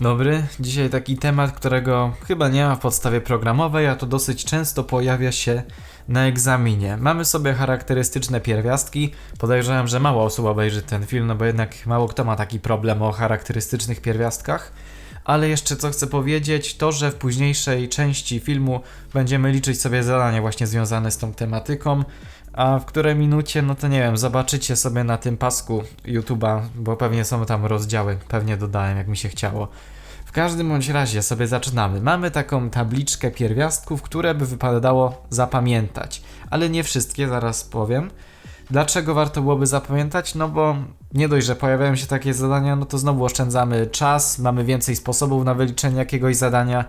Dobry, dzisiaj taki temat, którego chyba nie ma w podstawie programowej, a to dosyć często pojawia się na egzaminie. Mamy sobie charakterystyczne pierwiastki. Podejrzewam, że mało osób obejrzy ten film, no bo jednak mało kto ma taki problem o charakterystycznych pierwiastkach. Ale jeszcze co chcę powiedzieć, to że w późniejszej części filmu będziemy liczyć sobie zadania właśnie związane z tą tematyką. A w której minucie, no to nie wiem, zobaczycie sobie na tym pasku YouTube'a, bo pewnie są tam rozdziały, pewnie dodałem jak mi się chciało. W każdym bądź razie sobie zaczynamy. Mamy taką tabliczkę pierwiastków, które by wypadało zapamiętać, ale nie wszystkie, zaraz powiem. Dlaczego warto byłoby zapamiętać? No bo nie dość, że pojawiają się takie zadania, no to znowu oszczędzamy czas, mamy więcej sposobów na wyliczenie jakiegoś zadania.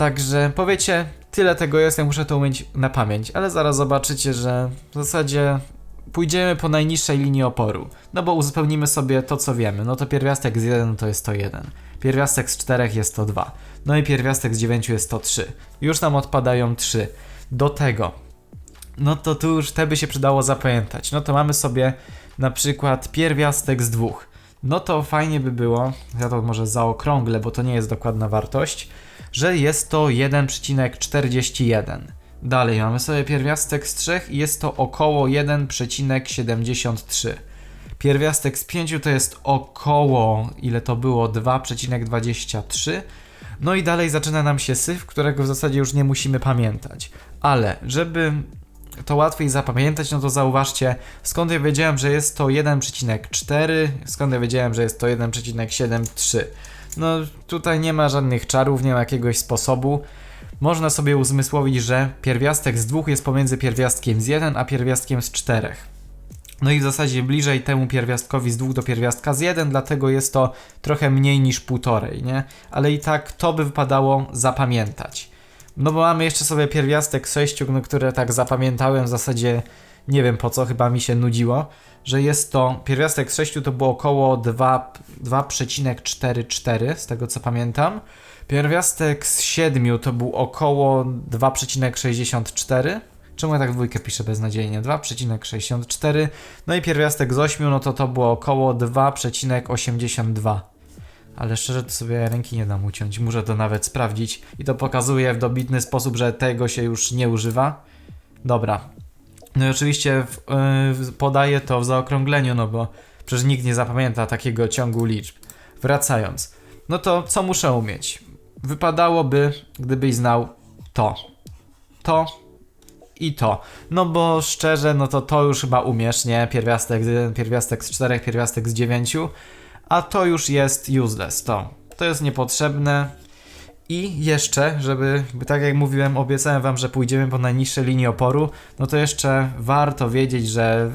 Także powiecie, tyle tego jest, ja muszę to umieć na pamięć, ale zaraz zobaczycie, że w zasadzie pójdziemy po najniższej linii oporu. No bo uzupełnimy sobie to, co wiemy. No to pierwiastek z 1 to jest to 1. Pierwiastek z 4 jest to 2. No i pierwiastek z 9 jest to 3. Już nam odpadają 3. Do tego, no to tu już te by się przydało zapamiętać. No to mamy sobie na przykład pierwiastek z 2. No to fajnie by było, ja to może zaokrąglę, bo to nie jest dokładna wartość, że jest to 1,41. Dalej mamy sobie pierwiastek z 3 i jest to około 1,73. Pierwiastek z 5 to jest około, ile to było, 2,23. No i dalej zaczyna nam się syf, którego w zasadzie już nie musimy pamiętać. Ale żeby to łatwiej zapamiętać, no to zauważcie, skąd ja wiedziałem, że jest to 1,4, skąd ja wiedziałem, że jest to 1,73. No tutaj nie ma żadnych czarów, nie ma jakiegoś sposobu. Można sobie uzmysłowić, że pierwiastek z 2 jest pomiędzy pierwiastkiem z 1 a pierwiastkiem z 4. No i w zasadzie bliżej temu pierwiastkowi z 2 do pierwiastka z 1, dlatego jest to trochę mniej niż półtorej, nie? Ale i tak to by wypadało zapamiętać. No bo mamy jeszcze sobie pierwiastek z 6, no, tak zapamiętałem w zasadzie nie wiem po co, chyba mi się nudziło, że jest to pierwiastek z 6 to było około 2 2,44 z tego co pamiętam. Pierwiastek z 7 to był około 2,64. Czemu ja tak dwójkę piszę beznadziejnie? 2,64. No i pierwiastek z 8, no to to było około 2,82. Ale szczerze to sobie ręki nie dam uciąć. Muszę to nawet sprawdzić. I to pokazuje w dobitny sposób, że tego się już nie używa. Dobra. No i oczywiście w, yy, podaję to w zaokrągleniu, no bo przecież nikt nie zapamięta takiego ciągu liczb. Wracając. No to co muszę umieć? Wypadałoby, gdybyś znał to. To i to. No bo szczerze, no to to już chyba umiesz, nie? Pierwiastek z 1, pierwiastek z 4, pierwiastek z 9, a to już jest useless, to. To jest niepotrzebne. I jeszcze, żeby, tak jak mówiłem, obiecałem wam, że pójdziemy po najniższej linii oporu, no to jeszcze warto wiedzieć, że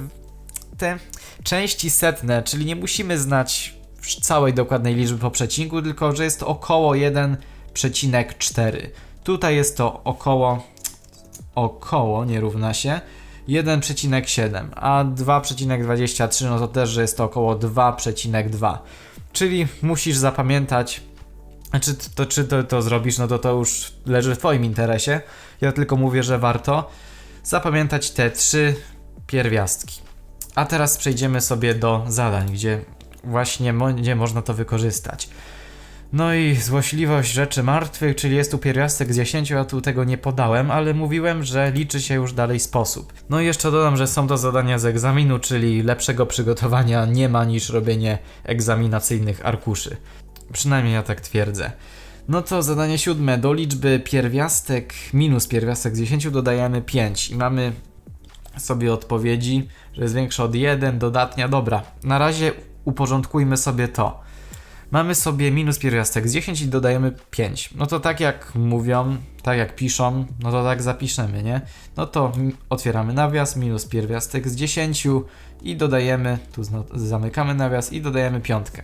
te części setne, czyli nie musimy znać całej dokładnej liczby po przecinku, tylko że jest to około 1,4. Tutaj jest to około około, nie równa się 1,7, a 2,23 no to też, że jest to około 2,2. Czyli musisz zapamiętać, czy to, czy to, to zrobisz, no to to już leży w Twoim interesie. Ja tylko mówię, że warto zapamiętać te trzy pierwiastki. A teraz przejdziemy sobie do zadań, gdzie właśnie będzie można to wykorzystać. No i złośliwość rzeczy martwych, czyli jest tu pierwiastek z 10, a tu tego nie podałem, ale mówiłem, że liczy się już dalej sposób. No i jeszcze dodam, że są to zadania z egzaminu, czyli lepszego przygotowania nie ma niż robienie egzaminacyjnych arkuszy. Przynajmniej ja tak twierdzę. No to zadanie siódme. Do liczby pierwiastek minus pierwiastek z 10 dodajemy 5 i mamy sobie odpowiedzi, że jest większa od 1, dodatnia. Dobra, na razie uporządkujmy sobie to mamy sobie minus pierwiastek z 10 i dodajemy 5. No to tak jak mówią, tak jak piszą, no to tak zapiszemy, nie? No to otwieramy nawias, minus pierwiastek z 10 i dodajemy, tu zamykamy nawias i dodajemy piątkę.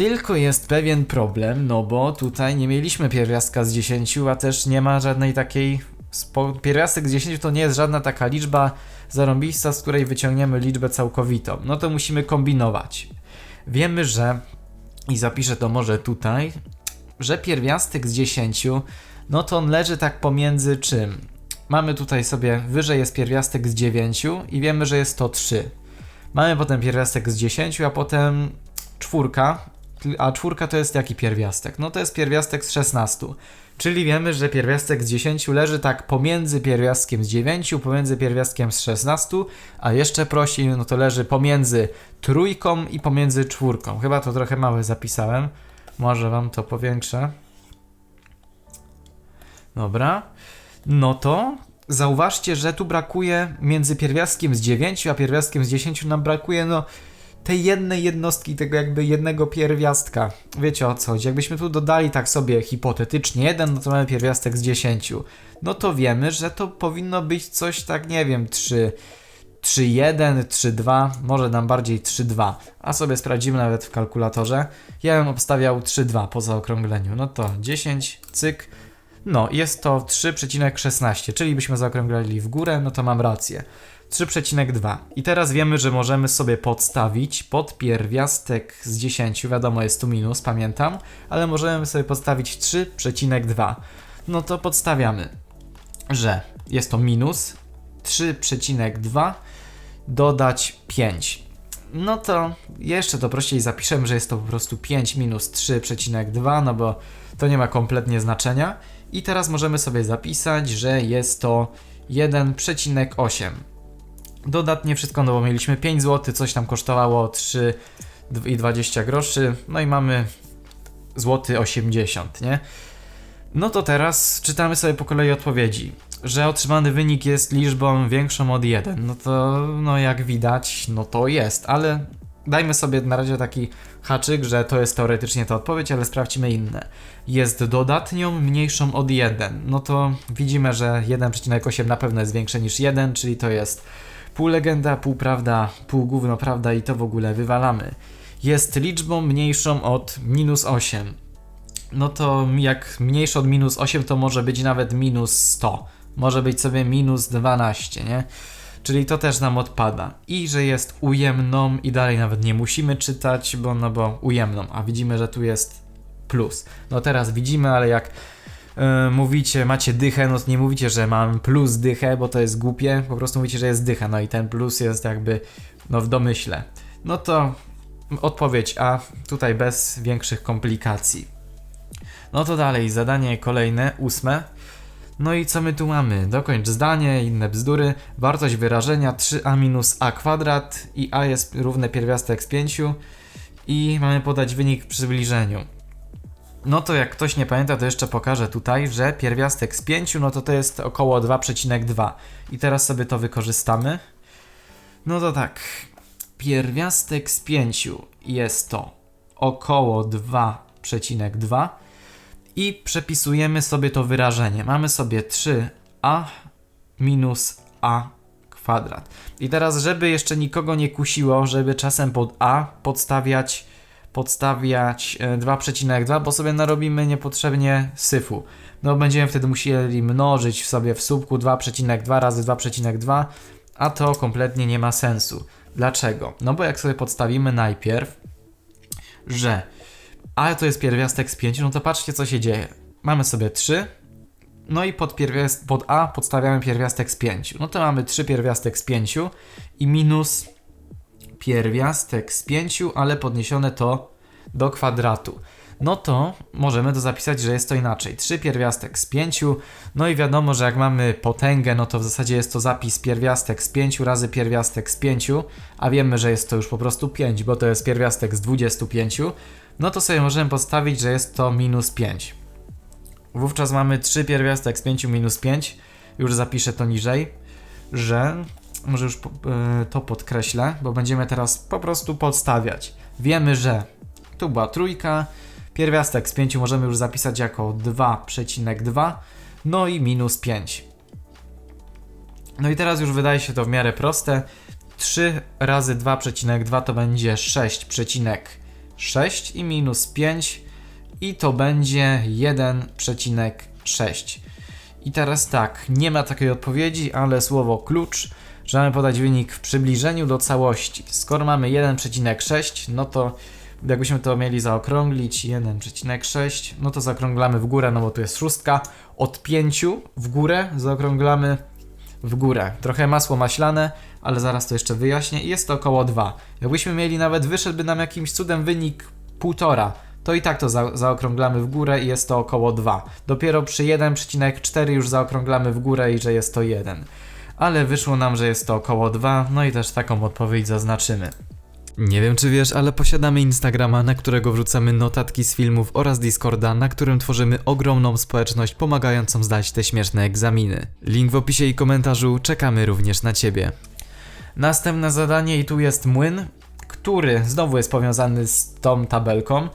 Tylko jest pewien problem, no bo tutaj nie mieliśmy pierwiastka z 10, a też nie ma żadnej takiej. Pierwiastek z 10 to nie jest żadna taka liczba zarąbista, z której wyciągniemy liczbę całkowitą. No to musimy kombinować. Wiemy, że i zapiszę to może tutaj, że pierwiastek z 10, no to on leży tak pomiędzy czym? Mamy tutaj sobie, wyżej jest pierwiastek z 9 i wiemy, że jest to 3. Mamy potem pierwiastek z 10, a potem czwórka A czwórka to jest jaki pierwiastek? No to jest pierwiastek z 16. Czyli wiemy, że pierwiastek z 10 leży tak pomiędzy pierwiastkiem z 9, pomiędzy pierwiastkiem z 16, a jeszcze prościej, no to leży pomiędzy trójką i pomiędzy czwórką. Chyba to trochę małe zapisałem. Może wam to powiększę. Dobra. No to zauważcie, że tu brakuje między pierwiastkiem z 9 a pierwiastkiem z 10 nam brakuje no tej jednej jednostki, tego jakby jednego pierwiastka. Wiecie o co chodzi? Jakbyśmy tu dodali tak sobie hipotetycznie jeden, no to mamy pierwiastek z 10. No to wiemy, że to powinno być coś tak, nie wiem, 3, 3,1, 3,2, może nam bardziej 3,2. A sobie sprawdzimy nawet w kalkulatorze. Ja bym obstawiał 3,2 po zaokrągleniu. No to 10, cyk. No, jest to 3,16, czyli byśmy zaokrąglali w górę, no to mam rację. 3,2. I teraz wiemy, że możemy sobie podstawić pod pierwiastek z 10, wiadomo jest tu minus, pamiętam, ale możemy sobie podstawić 3,2. No to podstawiamy, że jest to minus 3,2 dodać 5. No to jeszcze to prościej zapiszemy, że jest to po prostu 5 minus 3,2, no bo to nie ma kompletnie znaczenia. I teraz możemy sobie zapisać, że jest to 1,8. Dodatnie wszystko, no bo mieliśmy 5 zł, coś tam kosztowało 3,20 groszy, no i mamy złoty 80, nie? No to teraz czytamy sobie po kolei odpowiedzi. Że otrzymany wynik jest liczbą większą od 1. No to, no jak widać, no to jest, ale dajmy sobie na razie taki haczyk, że to jest teoretycznie ta odpowiedź, ale sprawdźmy inne. Jest dodatnią mniejszą od 1. No to widzimy, że 1,8 na pewno jest większe niż 1, czyli to jest pół legenda, pół prawda, pół gówno prawda i to w ogóle wywalamy. Jest liczbą mniejszą od minus 8. No to jak mniejsze od minus 8 to może być nawet minus 100. Może być sobie minus 12, nie? Czyli to też nam odpada. I że jest ujemną i dalej nawet nie musimy czytać, bo no bo ujemną, a widzimy, że tu jest plus. No teraz widzimy, ale jak yy, mówicie, macie dychę, no to nie mówicie, że mam plus dychę, bo to jest głupie, po prostu mówicie, że jest dycha, no i ten plus jest jakby no w domyśle. No to odpowiedź A, tutaj bez większych komplikacji. No to dalej, zadanie kolejne, ósme. No i co my tu mamy? Dokończ zdanie, inne bzdury. Wartość wyrażenia 3a minus a kwadrat i a jest równe pierwiastek z 5 i mamy podać wynik przybliżeniu. No to jak ktoś nie pamięta, to jeszcze pokażę tutaj, że pierwiastek z 5 no to to jest około 2,2 i teraz sobie to wykorzystamy. No to tak, pierwiastek z 5 jest to około 2,2 i przepisujemy sobie to wyrażenie. Mamy sobie 3a minus a kwadrat. I teraz, żeby jeszcze nikogo nie kusiło, żeby czasem pod a podstawiać, podstawiać 2,2, bo sobie narobimy niepotrzebnie syfu. No będziemy wtedy musieli mnożyć sobie w słupku 2,2 razy 2,2, a to kompletnie nie ma sensu. Dlaczego? No bo jak sobie podstawimy najpierw, że ale to jest pierwiastek z 5, no to patrzcie co się dzieje. Mamy sobie 3, no i pod, pod A podstawiamy pierwiastek z 5. No to mamy 3 pierwiastek z 5 i minus pierwiastek z 5, ale podniesione to do kwadratu. No to możemy to zapisać, że jest to inaczej. 3 pierwiastek z 5, no i wiadomo, że jak mamy potęgę, no to w zasadzie jest to zapis pierwiastek z 5 razy pierwiastek z 5, a wiemy, że jest to już po prostu 5, bo to jest pierwiastek z 25, no to sobie możemy postawić, że jest to minus 5. Wówczas mamy 3 pierwiastek z 5 minus 5. Już zapiszę to niżej, że może już yy, to podkreślę, bo będziemy teraz po prostu podstawiać. Wiemy, że tu była trójka, pierwiastek z 5 możemy już zapisać jako 2,2, no i minus 5. No i teraz już wydaje się to w miarę proste. 3 razy 2,2 to będzie 6,2 6 i minus 5 i to będzie 1,6. I teraz tak, nie ma takiej odpowiedzi, ale słowo klucz, mamy podać wynik w przybliżeniu do całości. Skoro mamy 1,6, no to jakbyśmy to mieli zaokrąglić 1,6, no to zaokrąglamy w górę, no bo tu jest szóstka. Od 5 w górę zaokrąglamy w górę. Trochę masło maślane, ale zaraz to jeszcze wyjaśnię. I jest to około 2. Jakbyśmy mieli nawet, wyszedłby nam jakimś cudem wynik 1,5, to i tak to za, zaokrąglamy w górę i jest to około 2. Dopiero przy 1,4 już zaokrąglamy w górę i że jest to 1. Ale wyszło nam, że jest to około 2, no i też taką odpowiedź zaznaczymy. Nie wiem czy wiesz, ale posiadamy Instagrama, na którego wrzucamy notatki z filmów oraz Discorda, na którym tworzymy ogromną społeczność pomagającą zdać te śmieszne egzaminy. Link w opisie i komentarzu, czekamy również na Ciebie. Następne zadanie i tu jest młyn, który znowu jest powiązany z tą tabelką,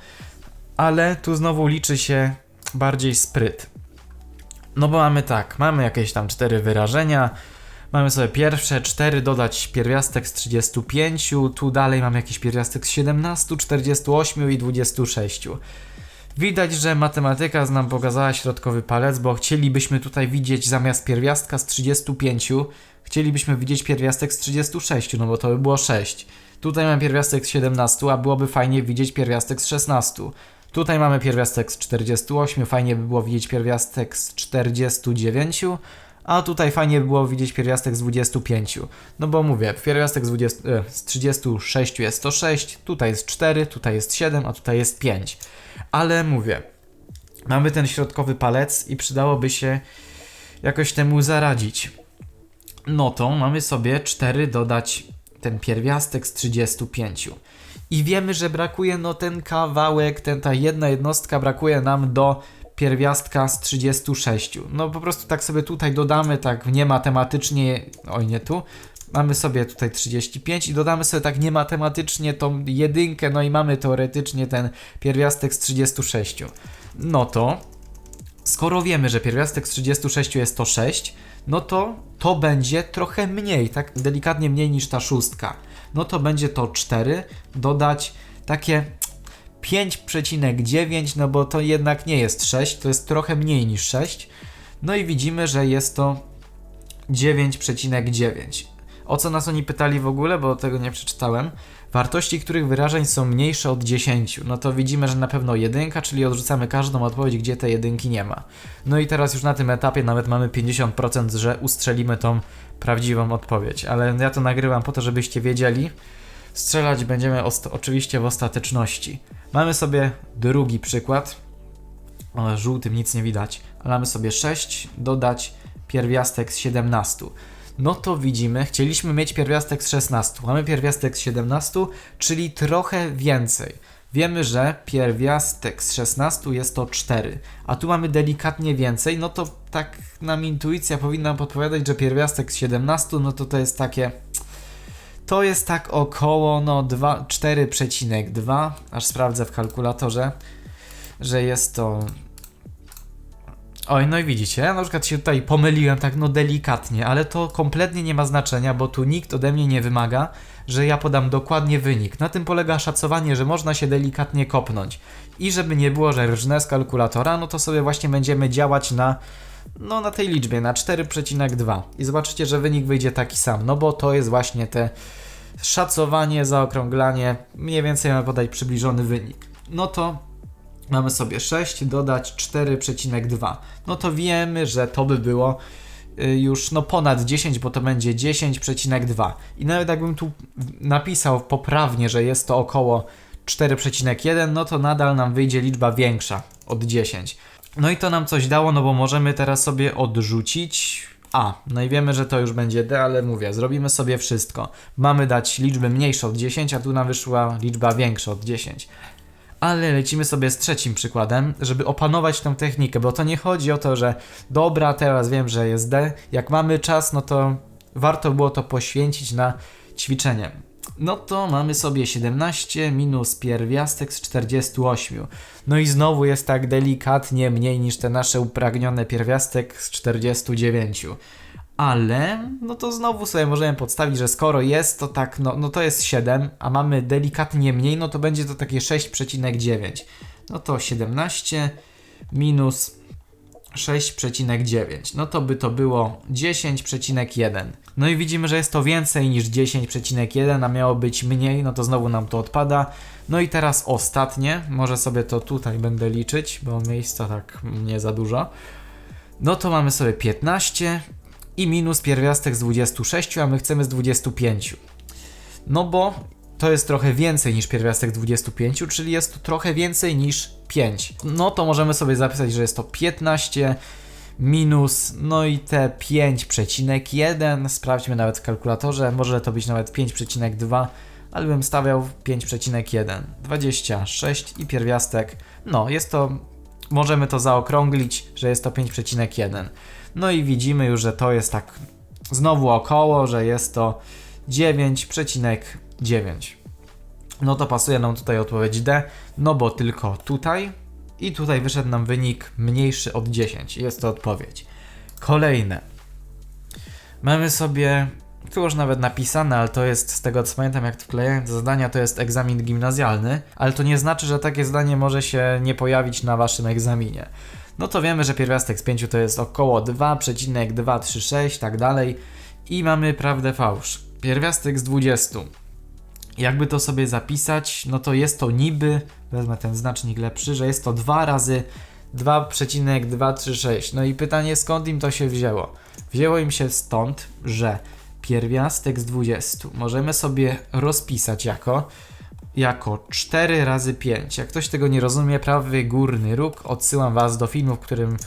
ale tu znowu liczy się bardziej spryt. No bo mamy tak, mamy jakieś tam cztery wyrażenia, Mamy sobie pierwsze 4 dodać pierwiastek z 35, tu dalej mamy jakiś pierwiastek z 17, 48 i 26. Widać, że matematyka nam pokazała środkowy palec, bo chcielibyśmy tutaj widzieć zamiast pierwiastka z 35, chcielibyśmy widzieć pierwiastek z 36, no bo to by było 6. Tutaj mamy pierwiastek z 17, a byłoby fajnie widzieć pierwiastek z 16. Tutaj mamy pierwiastek z 48, fajnie by było widzieć pierwiastek z 49, a tutaj fajnie by było widzieć pierwiastek z 25. No bo mówię, pierwiastek z, 20, e, z 36 jest to 6, tutaj jest 4, tutaj jest 7, a tutaj jest 5. Ale mówię, mamy ten środkowy palec i przydałoby się jakoś temu zaradzić. No to mamy sobie 4 dodać ten pierwiastek z 35. I wiemy, że brakuje no ten kawałek, ten, ta jedna jednostka brakuje nam do pierwiastka z 36. No po prostu tak sobie tutaj dodamy, tak nie matematycznie, oj nie tu, mamy sobie tutaj 35 i dodamy sobie tak niematematycznie tą jedynkę, no i mamy teoretycznie ten pierwiastek z 36. No to, skoro wiemy, że pierwiastek z 36 jest to 6, no to to będzie trochę mniej, tak delikatnie mniej niż ta szóstka. No to będzie to 4, dodać takie 5,9, no bo to jednak nie jest 6, to jest trochę mniej niż 6. No i widzimy, że jest to 9,9. O co nas oni pytali w ogóle, bo tego nie przeczytałem. Wartości, których wyrażeń są mniejsze od 10. No to widzimy, że na pewno jedynka, czyli odrzucamy każdą odpowiedź, gdzie tej jedynki nie ma. No i teraz już na tym etapie nawet mamy 50%, że ustrzelimy tą prawdziwą odpowiedź. Ale ja to nagrywam po to, żebyście wiedzieli. Strzelać będziemy oczywiście w ostateczności. Mamy sobie drugi przykład. O, żółtym nic nie widać, ale mamy sobie 6 dodać pierwiastek z 17. No to widzimy, chcieliśmy mieć pierwiastek z 16. Mamy pierwiastek z 17, czyli trochę więcej. Wiemy, że pierwiastek z 16 jest to 4, a tu mamy delikatnie więcej, no to tak nam intuicja powinna podpowiadać, że pierwiastek z 17, no to to jest takie to jest tak około no 4,2, aż sprawdzę w kalkulatorze, że jest to... Oj, no i widzicie, ja na przykład się tutaj pomyliłem tak no delikatnie, ale to kompletnie nie ma znaczenia, bo tu nikt ode mnie nie wymaga, że ja podam dokładnie wynik. Na tym polega szacowanie, że można się delikatnie kopnąć. I żeby nie było, że rżnę z kalkulatora, no to sobie właśnie będziemy działać na no na tej liczbie, na 4,2 i zobaczycie, że wynik wyjdzie taki sam, no bo to jest właśnie te szacowanie, zaokrąglanie, mniej więcej mamy podać przybliżony wynik. No to mamy sobie 6 dodać 4,2. No to wiemy, że to by było y, już no ponad 10, bo to będzie 10,2. I nawet jakbym tu napisał poprawnie, że jest to około 4,1, no to nadal nam wyjdzie liczba większa od 10. No i to nam coś dało, no bo możemy teraz sobie odrzucić A. No i wiemy, że to już będzie D, ale mówię, zrobimy sobie wszystko. Mamy dać liczby mniejsze od 10, a tu nam wyszła liczba większa od 10. Ale lecimy sobie z trzecim przykładem, żeby opanować tę technikę, bo to nie chodzi o to, że dobra, teraz wiem, że jest D. Jak mamy czas, no to warto było to poświęcić na ćwiczenie. No to mamy sobie 17 minus pierwiastek z 48. No i znowu jest tak delikatnie mniej niż te nasze upragnione pierwiastek z 49. Ale, no to znowu sobie możemy podstawić, że skoro jest to tak, no, no to jest 7, a mamy delikatnie mniej, no to będzie to takie 6,9. No to 17 minus 6,9. No to by to było 10,1. No i widzimy, że jest to więcej niż 10,1, a miało być mniej, no to znowu nam to odpada. No i teraz ostatnie, może sobie to tutaj będę liczyć, bo miejsca tak nie za dużo. No to mamy sobie 15 i minus pierwiastek z 26, a my chcemy z 25. No bo to jest trochę więcej niż pierwiastek 25, czyli jest to trochę więcej niż 5. No to możemy sobie zapisać, że jest to 15 minus, no i te 5,1. Sprawdźmy nawet w kalkulatorze, może to być nawet 5,2, ale bym stawiał 5,1. 26 i pierwiastek, no jest to, możemy to zaokrąglić, że jest to 5,1. No i widzimy już, że to jest tak znowu około, że jest to 9,9. No to pasuje nam tutaj odpowiedź D, no bo tylko tutaj i tutaj wyszedł nam wynik mniejszy od 10. Jest to odpowiedź. Kolejne. Mamy sobie, tu już nawet napisane, ale to jest z tego co pamiętam, jak wklejałem te zadania, to jest egzamin gimnazjalny, ale to nie znaczy, że takie zadanie może się nie pojawić na waszym egzaminie. No to wiemy, że pierwiastek z 5 to jest około 2,236, tak dalej. I mamy prawdę fałsz. Pierwiastek z 20. Jakby to sobie zapisać, no to jest to niby, wezmę ten znacznik lepszy, że jest to 2 razy 2,236. No i pytanie, skąd im to się wzięło? Wzięło im się stąd, że pierwiastek z 20 możemy sobie rozpisać jako jako 4 razy 5. Jak ktoś tego nie rozumie, prawy górny róg, odsyłam Was do filmu, w którym,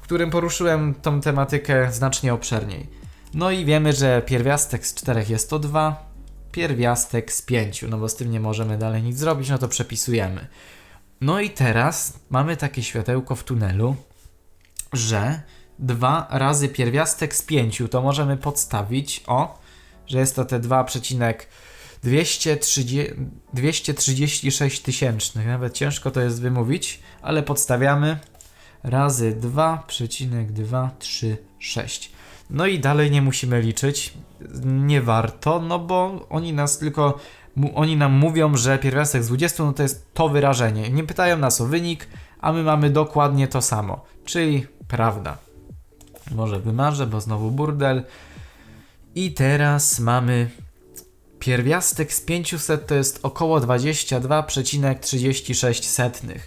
w którym poruszyłem tą tematykę znacznie obszerniej. No i wiemy, że pierwiastek z 4 jest to 2, pierwiastek z 5, no bo z tym nie możemy dalej nic zrobić, no to przepisujemy. No i teraz mamy takie światełko w tunelu, że 2 razy pierwiastek z 5 to możemy podstawić, o, że jest to te 2,230 236 tysięcznych. Nawet ciężko to jest wymówić, ale podstawiamy razy 2,236. No i dalej nie musimy liczyć. Nie warto, no bo oni nas tylko. Oni nam mówią, że pierwiastek z 20 no to jest to wyrażenie. Nie pytają nas o wynik, a my mamy dokładnie to samo. Czyli prawda. Może wymarzę, bo znowu burdel. I teraz mamy pierwiastek z 500 to jest około 22,36.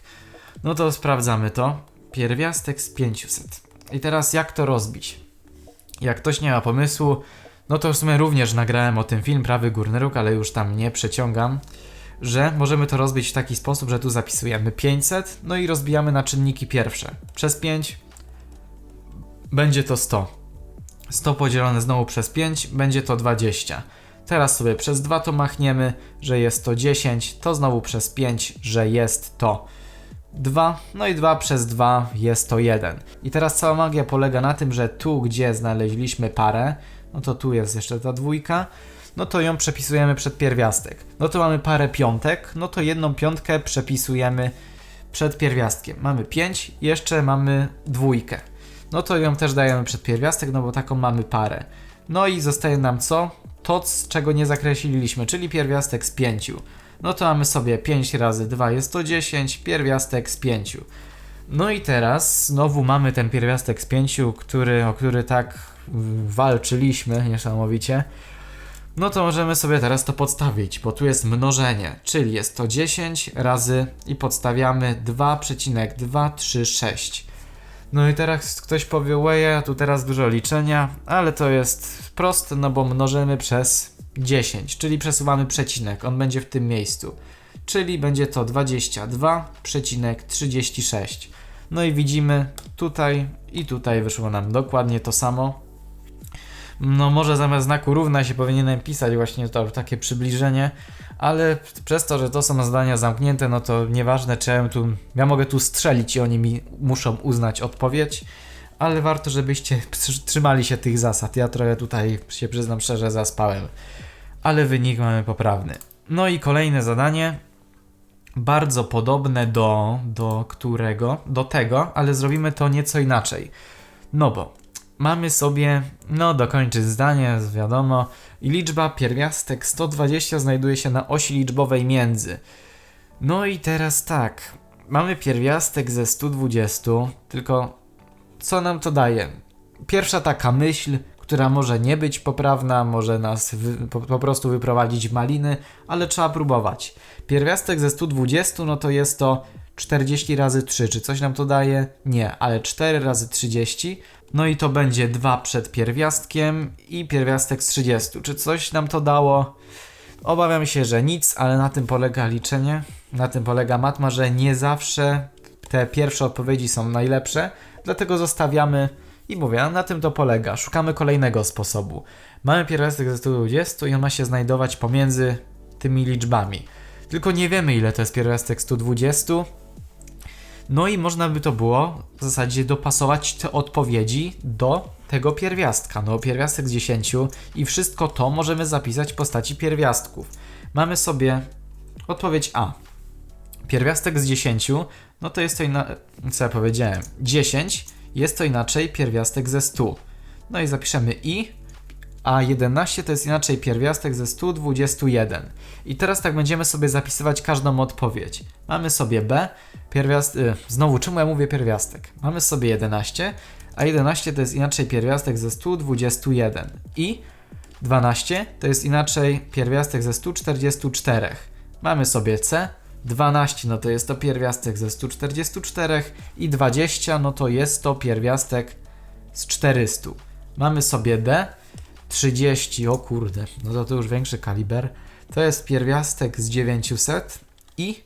No to sprawdzamy to. Pierwiastek z 500. I teraz jak to rozbić? Jak ktoś nie ma pomysłu, no to w sumie również nagrałem o tym film Prawy Górny Róg, ale już tam nie przeciągam, że możemy to rozbić w taki sposób, że tu zapisujemy 500, no i rozbijamy na czynniki pierwsze. Przez 5 będzie to 100. 100 podzielone znowu przez 5 będzie to 20. Teraz sobie przez 2 to machniemy, że jest to 10, to znowu przez 5, że jest to 2, no i 2 przez 2 jest to 1. I teraz cała magia polega na tym, że tu, gdzie znaleźliśmy parę, no to tu jest jeszcze ta dwójka, no to ją przepisujemy przed pierwiastek. No to mamy parę piątek, no to jedną piątkę przepisujemy przed pierwiastkiem. Mamy 5, jeszcze mamy dwójkę. No to ją też dajemy przed pierwiastek, no bo taką mamy parę. No i zostaje nam co? To, z czego nie zakreśliliśmy, czyli pierwiastek z 5 no to mamy sobie 5 razy 2 jest to 10, pierwiastek z 5. No i teraz znowu mamy ten pierwiastek z 5, który, o który tak walczyliśmy niesamowicie. No to możemy sobie teraz to podstawić, bo tu jest mnożenie, czyli jest to 10 razy i podstawiamy 2,236. No i teraz ktoś powie, łeje, tu teraz dużo liczenia, ale to jest proste, no bo mnożymy przez 10, czyli przesuwamy przecinek, on będzie w tym miejscu. Czyli będzie to 22,36. No i widzimy tutaj i tutaj wyszło nam dokładnie to samo. No może zamiast znaku równa się powinienem pisać właśnie to takie przybliżenie, ale przez to, że to są zadania zamknięte, no to nieważne czy ja, tu, ja mogę tu strzelić i oni mi muszą uznać odpowiedź, ale warto, żebyście trzymali się tych zasad. Ja trochę tutaj się przyznam szczerze zaspałem ale wynik mamy poprawny. No i kolejne zadanie, bardzo podobne do, do którego, do tego, ale zrobimy to nieco inaczej. No bo mamy sobie, no dokończyć zdanie, wiadomo, i liczba pierwiastek 120 znajduje się na osi liczbowej między. No i teraz tak, mamy pierwiastek ze 120, tylko co nam to daje? Pierwsza taka myśl, która może nie być poprawna, może nas wy, po, po, prostu wyprowadzić w maliny, ale trzeba próbować. Pierwiastek ze 120, no to jest to 40 razy 3. Czy coś nam to daje? Nie, ale 4 razy 30. No i to będzie 2 przed pierwiastkiem i pierwiastek z 30. Czy coś nam to dało? Obawiam się, że nic, ale na tym polega liczenie, na tym polega matma, że nie zawsze te pierwsze odpowiedzi są najlepsze, dlatego zostawiamy i mówię, na tym to polega. Szukamy kolejnego sposobu. Mamy pierwiastek ze 120 i on ma się znajdować pomiędzy tymi liczbami. Tylko nie wiemy, ile to jest pierwiastek 120. No i można by to było w zasadzie dopasować te odpowiedzi do tego pierwiastka. No, pierwiastek z 10 i wszystko to możemy zapisać w postaci pierwiastków. Mamy sobie odpowiedź A. Pierwiastek z 10, no to jest to inaczej, co ja powiedziałem, 10 jest to inaczej pierwiastek ze 100. No i zapiszemy i, a 11 to jest inaczej pierwiastek ze 121. I teraz tak będziemy sobie zapisywać każdą odpowiedź. Mamy sobie B, pierwiastek, y, znowu czemu ja mówię pierwiastek? Mamy sobie 11, a 11 to jest inaczej pierwiastek ze 121. I 12 to jest inaczej pierwiastek ze 144. Mamy sobie C, 12 no to jest to pierwiastek ze 144 i 20 no to jest to pierwiastek z 400. Mamy sobie D, 30, o kurde, no to to już większy kaliber. To jest pierwiastek z 900 i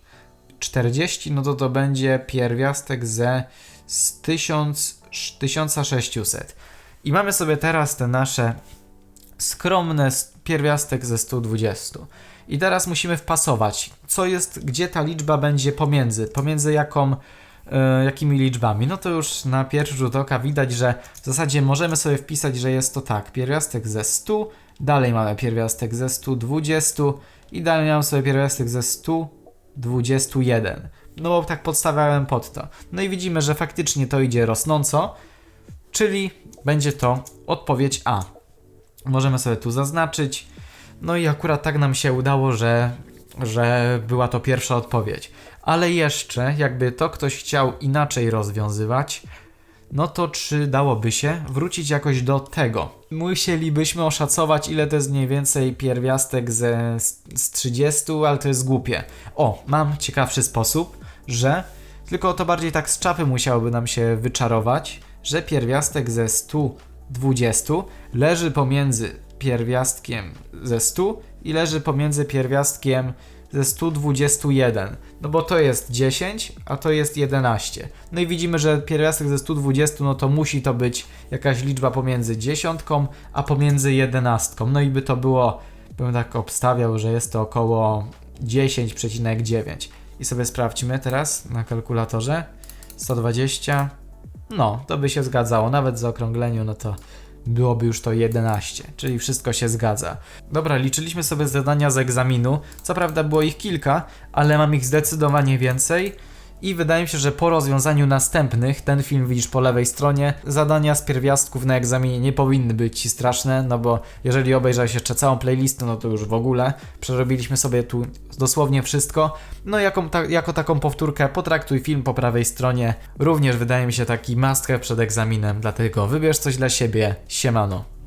40 no to to będzie pierwiastek ze z 1000, 1600. I mamy sobie teraz te nasze skromne pierwiastek ze 120. I teraz musimy wpasować, co jest, gdzie ta liczba będzie pomiędzy, pomiędzy jaką, e, jakimi liczbami. No to już na pierwszy rzut oka widać, że w zasadzie możemy sobie wpisać, że jest to tak, pierwiastek ze 100, dalej mamy pierwiastek ze 120 i dalej mamy sobie pierwiastek ze 121. No bo tak podstawiałem pod to. No i widzimy, że faktycznie to idzie rosnąco, czyli będzie to odpowiedź A. Możemy sobie tu zaznaczyć. No i akurat tak nam się udało, że, że była to pierwsza odpowiedź. Ale jeszcze, jakby to ktoś chciał inaczej rozwiązywać, no to czy dałoby się wrócić jakoś do tego? Musielibyśmy oszacować, ile to jest mniej więcej pierwiastek ze, z 30, ale to jest głupie. O, mam ciekawszy sposób, że tylko to bardziej tak z czapy musiałoby nam się wyczarować, że pierwiastek ze 120 leży pomiędzy pierwiastkiem ze 100 i leży pomiędzy pierwiastkiem ze 121. No bo to jest 10, a to jest 11. No i widzimy, że pierwiastek ze 120, no to musi to być jakaś liczba pomiędzy dziesiątką, a pomiędzy 11. No i by to było, bym tak obstawiał, że jest to około 10,9. I sobie sprawdźmy teraz na kalkulatorze. 120. No, to by się zgadzało. Nawet w zaokrągleniu, no to byłoby już to 11, czyli wszystko się zgadza. Dobra, liczyliśmy sobie zadania z egzaminu. Co prawda było ich kilka, ale mam ich zdecydowanie więcej. I wydaje mi się, że po rozwiązaniu następnych, ten film widzisz po lewej stronie, zadania z pierwiastków na egzaminie nie powinny być ci straszne, no bo jeżeli obejrzałeś jeszcze całą playlistę, no to już w ogóle. Przerobiliśmy sobie tu dosłownie wszystko. No ta, jako taką powtórkę potraktuj film po prawej stronie. Również wydaje mi się taki must przed egzaminem, dlatego wybierz coś dla siebie. Siemano.